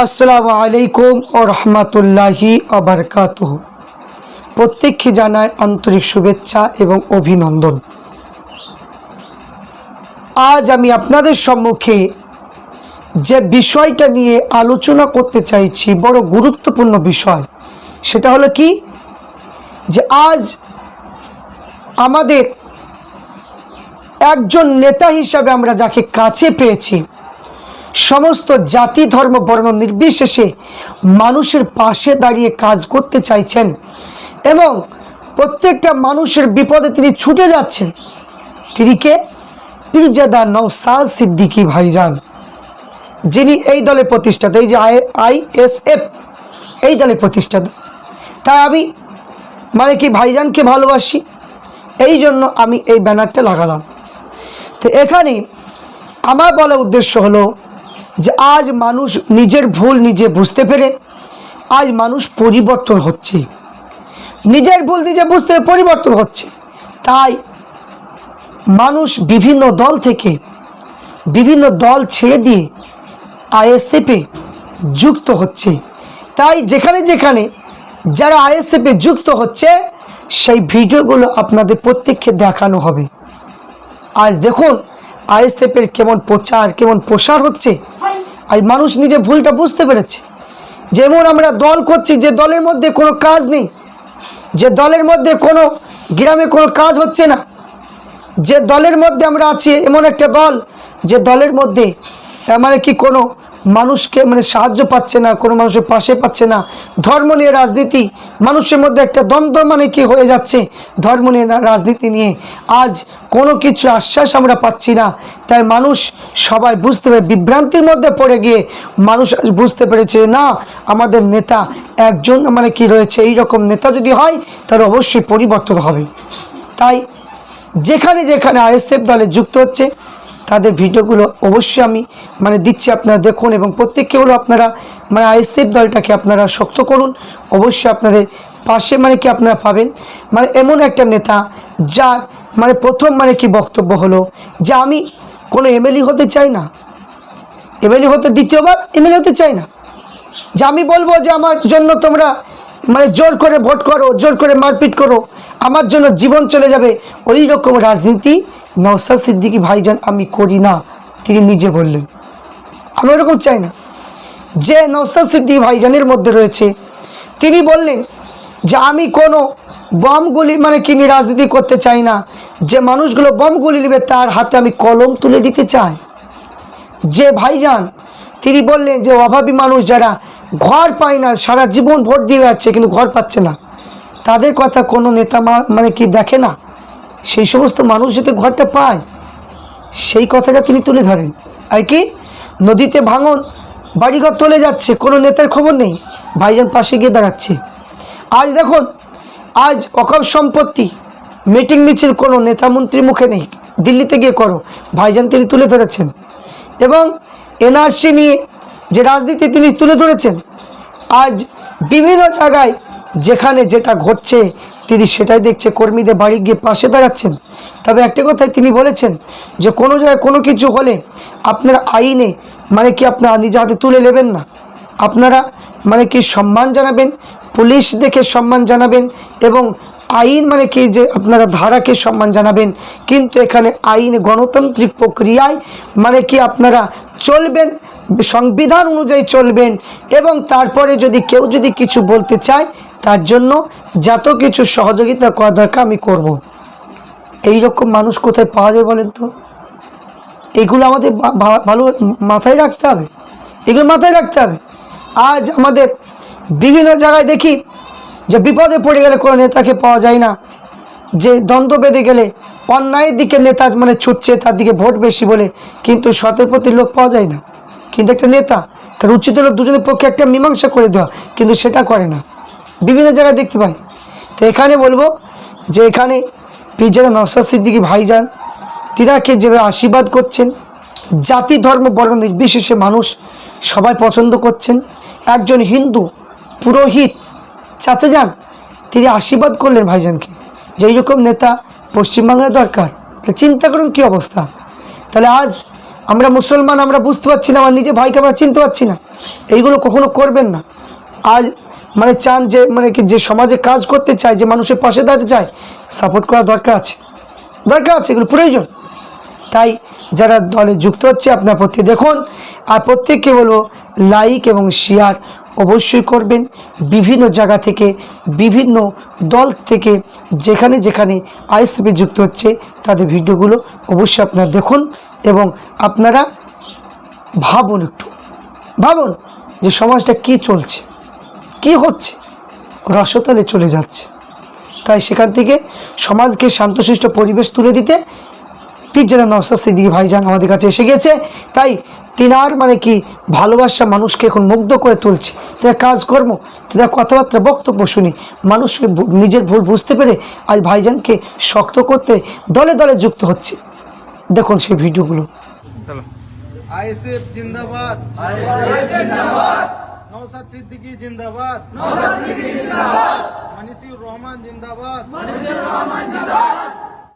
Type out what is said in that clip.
আসসালামু আলাইকুম ও রহমতুল্লাহি আবরকাত প্রত্যেককে জানায় আন্তরিক শুভেচ্ছা এবং অভিনন্দন। আজ আমি আপনাদের সম্মুখে যে বিষয়টা নিয়ে আলোচনা করতে চাইছি, বড় গুরুত্বপূর্ণ বিষয়, সেটা হলো কি? যে আজ আমাদের একজন নেতা হিসাবে আমরা যাকে কাছে পেয়েছি সমস্ত জাতি, ধর্ম, বর্ণ নির্বিশেষে মানুষের পাশে দাঁড়িয়ে কাজ করতে চাইছেন এবং প্রত্যেকটা মানুষের বিপদে তিনি ছুটে যাচ্ছেন। তিনি কে? পীরজাদা নৌসাদ সিদ্দিকী ভাইজান, যিনি এই দলে প্রতিষ্ঠাতা, এই যে আই আইএসএফ এই দলে প্রতিষ্ঠাতা। তাই আমি মানে কি ভাইজানকে ভালোবাসি, এই জন্য আমি এই ব্যানারটা লাগালাম। তো এখানে আমার বলার উদ্দেশ্য হলো যে আজ মানুষ নিজের ভুল নিজে বুঝতে পেরে, আজ মানুষ পরিবর্তন হচ্ছে। নিজের ভুল নিজে বুঝতে পেরে পরিবর্তন হচ্ছে। তাই মানুষ বিভিন্ন দল থেকে বিভিন্ন দল ছেড়ে দিয়ে আইএসএফে যুক্ত হচ্ছে। তাই যেখানে যেখানে যারা আইএসএফে যুক্ত হচ্ছে, সেই ভিডিওগুলো আপনাদের প্রত্যেককে দেখানো হবে। আজ দেখুন আইএসএফের কেমন প্রচার, কেমন প্রসার হচ্ছে। আজ মানুষ নিজে ভুলটা বুঝতে পেরেছে। যেমন আমরা দল করছি, যে দলের মধ্যে কোনো কাজ নেই, যে দলের মধ্যে কোনো গ্রামে কোনো কাজ হচ্ছে না, যে দলের মধ্যে আমরা আছি এমন একটা দল, যে দলের মধ্যে মানে কি কোনো মানুষকে মানে সাহায্য পাচ্ছে না, কোনো মানুষের পাশে পাচ্ছে না। ধর্ম নিয়ে রাজনীতি, মানুষের মধ্যে একটা দ্বন্দ্ব মানে কি হয়ে যাচ্ছে? ধর্ম নিয়ে রাজনীতি নিয়ে। আজ কোনো কিছু আশ্বাস আমরা পাচ্ছি না। তাই মানুষ সবাই বুঝতে পারে, বিভ্রান্তির মধ্যে পড়ে গিয়ে মানুষ বুঝতে পেরেছে, না, আমাদের নেতা একজন মানে কি রয়েছে এই রকম নেতা যদি হয়, তার অবশ্যই পরিবর্তন হবে। তাই যেখানে যেখানে আইএসএফ দলে যুক্ত হচ্ছে তাদের ভিডিওগুলো অবশ্যই আমি মানে দিচ্ছি আপনারা দেখুন এবং প্রত্যেককে হলো আপনারা মানে আইএসএফ দলটাকে আপনারা শক্ত করুন। অবশ্যই আপনাদের পাশে মানে কি আপনারা পাবেন। মানে এমন একটা নেতা যার মানে প্রথম মানে কি বক্তব্য হলো যে আমি কোনো এমএলএ হতে চাই না। এমএলএ হতে, দ্বিতীয়বার এমএলএ হতে চাই না। যে আমি বলব যে আমার জন্য তোমরা মানে জোর করে ভোট করো, জোর করে মারপিট করো, আমার জন্য জীবন চলে যাবে ওই রকম রাজনীতি নওসাদ সিদ্দিকী ভাইজান আমি করি না, তিনি নিজে বললেন। আমি ওরকম চাই না। যে নওসাদ সিদ্দিকী ভাইজানের মধ্যে রয়েছে, তিনি বললেন যে আমি কোনো বমগুলি মানে কিনে রাজনীতি করতে চাই না, যে মানুষগুলো বমগুলি নেবে তার হাতে আমি কলম তুলে দিতে চাই। যে ভাইজান, তিনি বললেন যে অভাবী মানুষ যারা ঘর পায় না, সারা জীবন ভোট দিয়ে যাচ্ছে কিন্তু ঘর পাচ্ছে না, তাদের কথা কোনো নেতা মানে কি দেখে না? সেই সমস্ত মানুষ যাতে ঘরটা পায়, সেই কথাটা তিনি তুলে ধরেন। আর কি, নদীতে ভাঙন, বাড়িঘর চলে যাচ্ছে, কোনো নেতার খবর নেই, ভাইজান পাশে গিয়ে দাঁড়াচ্ছে। আজ দেখুন, আজ অকাপ সম্পত্তি মিটিং মিছিল কোনো নেতা মন্ত্রীর মুখে নেই, দিল্লিতে গিয়ে করো, ভাইজান তিনি তুলে ধরেছেন। এবং এনআরসি নিয়ে যে রাজনীতি তিনি তুলে ধরেছেন, আজ বিভিন্ন জায়গায় যেখানে যেটা ঘটছে তিনি সেটাই দেখছে, কর্মীদের বাড়ি গিয়ে পাশে দাঁড়াচ্ছেন। তবে একটা কথাই তিনি বলেছেন যে, কোনো জায়গায় কোনো কিছু হলে আপনারা আইনে মানে কি আপনারা নিজে হাতে তুলে নেবেন না? আপনারা মানে কি সম্মান জানাবেন, পুলিশ দেখে সম্মান জানাবেন এবং আইন মানে কি যে আপনারা ধারাকে সম্মান জানাবেন। কিন্তু এখানে আইন গণতান্ত্রিক প্রক্রিয়ায় মানে কি আপনারা চলবেন, সংবিধান অনুযায়ী চলবেন এবং তারপরে যদি কেউ যদি কিছু বলতে চায় তার জন্য যত কিছু সহযোগিতা করা দরকার আমি করব। এই রকম মানুষ কোথায় পাওয়া যায় বলেন তো? এগুলো আমাদের ভালো মাথায় রাখতে হবে। এগুলো মাথায় রাখতে হবে। আজ আমাদের বিভিন্ন জায়গায় দেখি যে বিপদে পড়ে গেলে কোনো নেতাকে পাওয়া যায় না। যে দ্বন্দ্ব বেঁধে গেলে অন্যায়ের দিকে নেতা মানে ছুটছে, তার দিকে ভোট বেশি বলে কিন্তু সতের প্রতি লোক পাওয়া যায় না। কিন্তু একটা নেতা তার উচিত হলো দুজনের পক্ষে একটা মীমাংসা করে দেওয়া, কিন্তু সেটা করে না। বিভিন্ন জায়গায় দেখতে পাই। তো এখানে বলব যে এখানে পিজারা নওসাদ সিদ্দিকী ভাইজান, তিনাকে যেভাবে আশীর্বাদ করছেন, জাতি, ধর্ম, বর্ণ নির্বিশেষে মানুষ সবাই পছন্দ করছেন। একজন হিন্দু পুরোহিত চাচা যান, তিনি আশীর্বাদ করলেন ভাইজানকে। যে এইরকম নেতা পশ্চিমবাংলায় দরকার, তাহলে চিন্তা করুন কী অবস্থা। তাহলে আজ আমরা মুসলমান, আমরা বুঝতে পারছি না, আমার নিজে ভাইকে আমরা চিনতে পারছি না। এইগুলো কখনো করবেন না। আজ মানে চান যে মানে কি যে সমাজে কাজ করতে চায়, যে মানুষের পাশে দাঁড়াতে চায় সাপোর্ট করা দরকার আছে। দরকার আছে, এগুলো প্রয়োজন। তাই যারা দলে যুক্ত হচ্ছে, আপনার প্রত্যেক দেখুন, আর প্রত্যেককে বলব লাইক এবং শেয়ার অবশ্যই করবেন। বিভিন্ন জায়গা থেকে, বিভিন্ন দল থেকে, যেখানে যেখানে আইএসপি যুক্ত হচ্ছে, তাদের ভিডিওগুলো অবশ্যই আপনারা দেখুন এবং আপনারা ভাবুন একটু। ভাবুন যে সমাজটা কি চলছে। কি হচ্ছে? রসতলে চলে যাচ্ছে। তাই সেখান থেকে সমাজকে শান্তশিষ্ট পরিবেশ তুলে দিতে পিজ্জাদা নওসাদ সিদ্দিকি ভাইজান আমাদের কাছে এসে গেছে। তাই তিনার মানে কি ভালোবাসা মানুষকে এখন মুগ্ধ করে তুলছে। তাদের কাজকর্ম তাদের কথাবার্তা বক্তব্য শুনি মানুষ নিজের ভুল বুঝতে পেরে আজ ভাইজানকে শক্ত করতে দলে দলে যুক্ত হচ্ছে। দেখুন সেই ভিডিওগুলো। আইএসএফ জিন্দাবাদ। नौसद सिद्दीकी जिंदाबाद। नौसद सिद्दीकी जिंदाबाद। मनीषी रहमान जिंदाबाद। मनीषी रहमान जिंदाबाद।